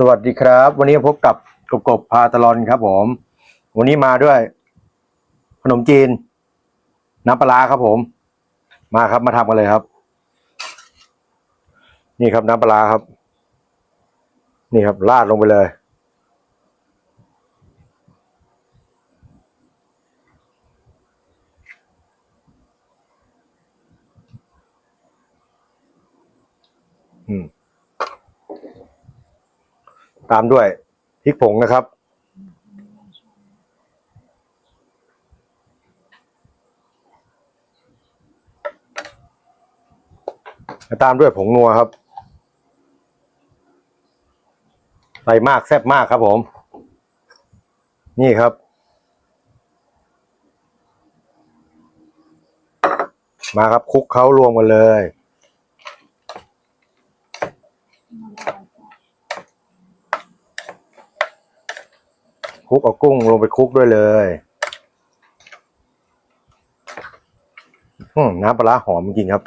สวัสดีครับ วันนี้พบกับกบกบพาตลอนครับ ผม วันนี้มาด้วย ขนมจีน น้ำปลาครับผม มาครับมาทำกันเลยครับ นี่ครับน้ำปลาครับ นี่ครับราดลงไปเลย ตามด้วยพริกผงนะครับ ตามด้วยผงนัวครับใส่มากแซ่บมากครับผม นี่ครับ มาครับคุกเคล้ารวมกันเลย ลุกเอากุ้งลงไปคลุกด้วยเลยน้ำปลาหอมจริงครับ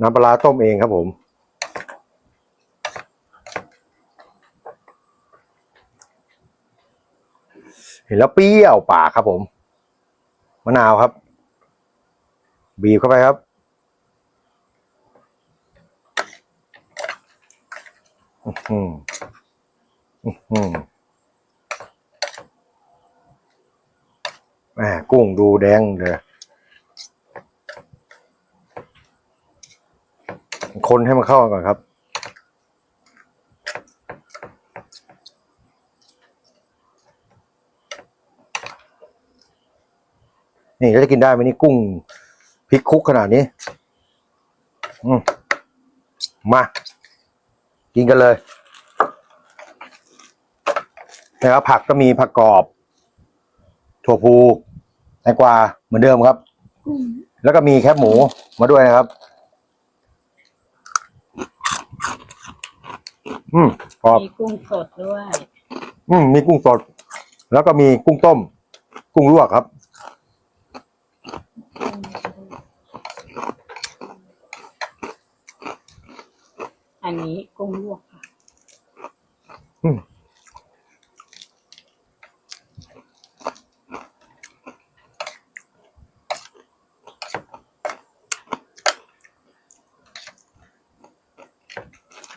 น้ำปลาต้มเองครับผมเห็นแล้วเปรี้ยวปากครับผม มะนาวครับ บีบเข้าไปครับ อื้อหืออื้อหือ แหมกุ้งดูแดงเลย คนให้มันเข้าก่อนครับ นี่จะกินได้ไหมนี่กุ้งพริกคุกขนาดนี้อืมมา กินกันเลย นะครับผักก็มีผักกรอบ ถั่วพูแตงกวาเหมือนเดิมครับ แล้วก็มีแคบหมูมาด้วยนะครับ อืมกรอบมีกุ้งสดด้วย อืมมีกุ้งสด แล้วก็มีกุ้งต้ม กุ้งลวกครับ อันนี้กุ้งลวกค่ะ อืม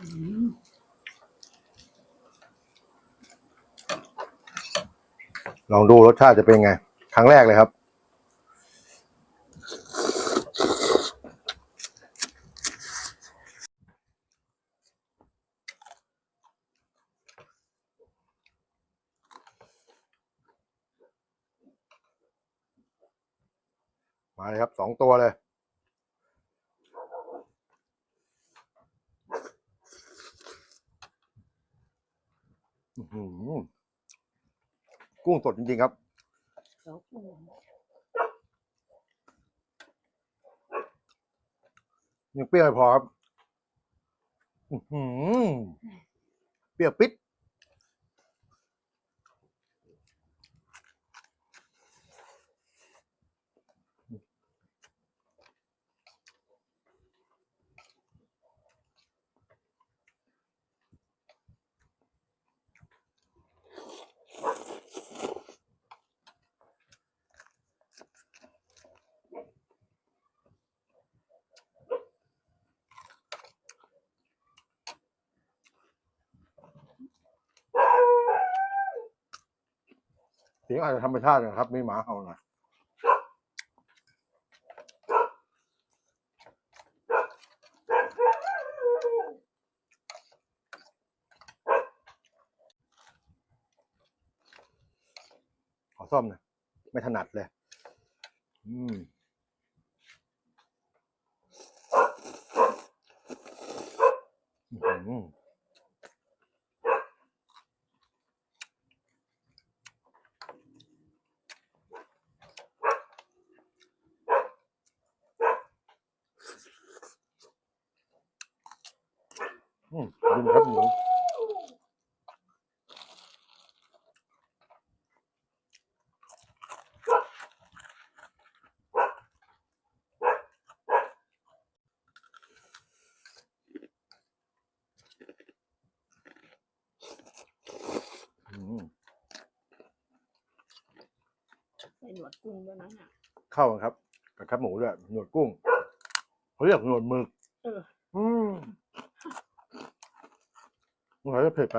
อืม ล องดูรสชาติจะเป็นไง ครั้งแรกเลยครับ มาเลยครับสองตัวเลยอื้อหือ กุ้งสดจริงๆครับ ยังเปรี้ยวไม่พอครับ อื้อหือเปรี้ยวปิด ยงอาจจะธรรมชาตินะครับ ไมีหมาเห่าน่อยขอซ่อมหน่อยไม่ถนัดเลย อืมอื้อหืออืมดินครับหมู หนวดกุ้งด้วยนะเนี่ยเข้ากันครับกับแคบหมูด้วยหนวดกุ้งเขาเรียกหนวดหมึก เออ อืมมันอาจจะเผ็ดไป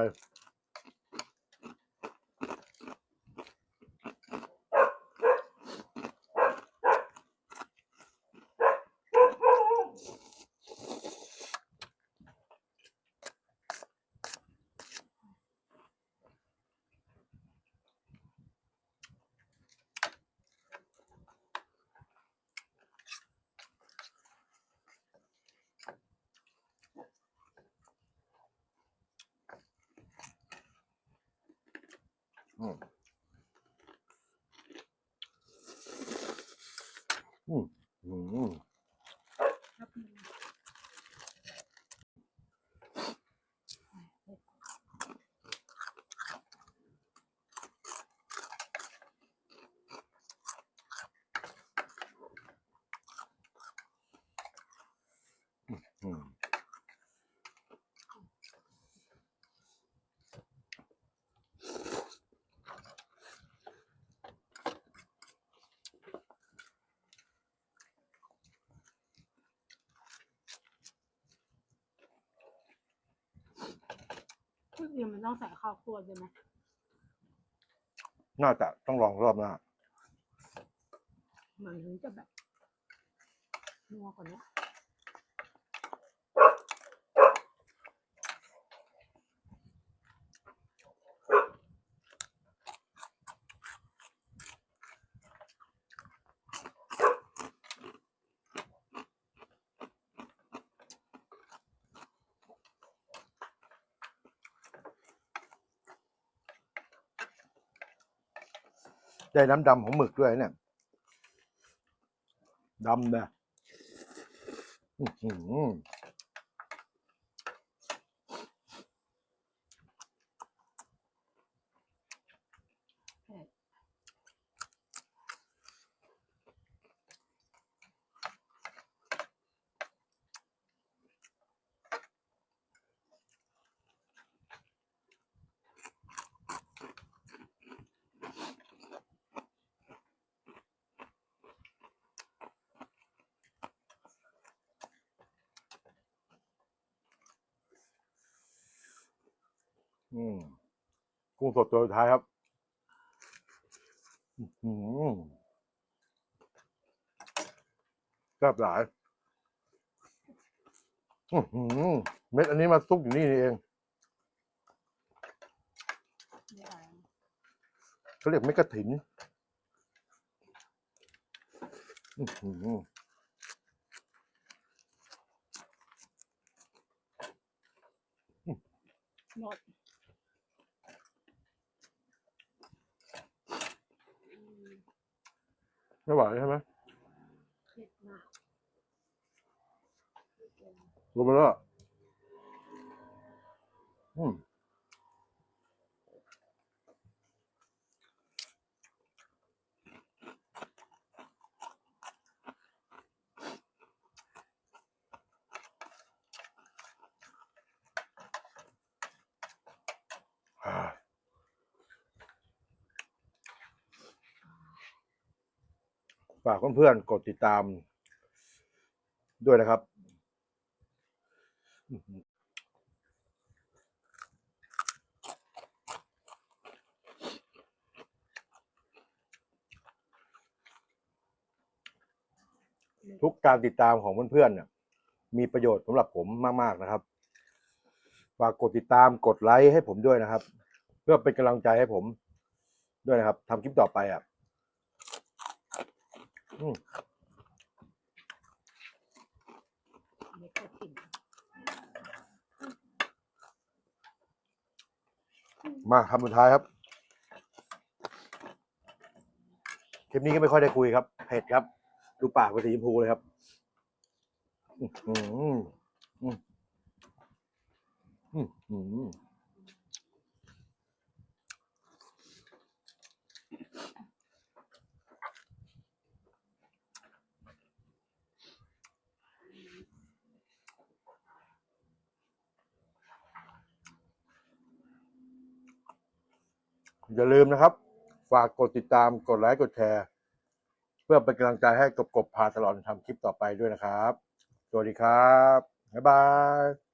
อืมอืมอืม ครับ อืมทุกที มันต้องใส่ข้าวคั่วใช่ไหมน่าจะต้องลองรอบหน้ามันถึงจะแบบนัวกว่านี้ ได้น้ำดำของหมึกด้วยเนี่ยดำนะ อืมกุ้งสดตัวสุดท้ายครับ อื้อหือแซ่บหลาย อื้อหือเม็ดอันนี้มาซุกอยู่นี่นี่เองเขาเรียกเม็ดกระถิน อื้อหือหมดอืม ไม่ไหวใช่ไหมเผ็ดมากรวมไปแล้วอืม ฝากเพื่อนๆกดติดตาม ด้วยนะครับ ทุกการติดตามของเพื่อนๆเนี่ยมีประโยชน์สำหรับผมมาก ๆ นะครับ ฝากกดติดตามกดไลค์ให้ผมด้วยนะครับ เพื่อเป็นกำลังใจให้ผมด้วยนะครับทำคลิปต่อไปอะ อืมเม็ดกระถิ่นมาคำสุดท้ายครับ คลิปนี้ก็ไม่ค่อยได้คุยครับ เผ็ดครับ ดูปากเป็นสีชมพูเลยครับ อื้อหืออื้ออื้อหื อย่าลืมนะครับ ฝากกดติดตามกดไลค์กดแชร์ เพื่อเป็นกำลังใจให้กบกบพาตลอดทำคลิปต่อไปด้วยนะครับ สวัสดีครับ บ๊ายบาย